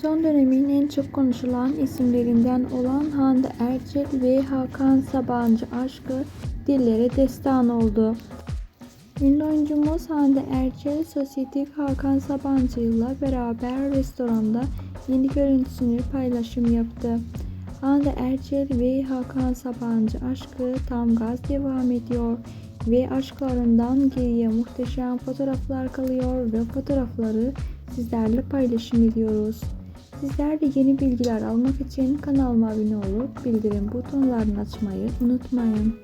Son dönemin en çok konuşulan isimlerinden olan Hande Erçel ve Hakan Sabancı aşkı dillere destan oldu. Ünlü oyuncumuz Hande Erçel, sosyetik Hakan Sabancı ile beraber restoranda yeni görüntüsünü paylaşım yaptı. Hande Erçel ve Hakan Sabancı aşkı tam gaz devam ediyor ve aşklarından geriye muhteşem fotoğraflar kalıyor ve fotoğrafları sizlerle paylaşım ediyoruz. Sizler de yeni bilgiler almak için kanalıma abone olup bildirim butonlarını açmayı unutmayın.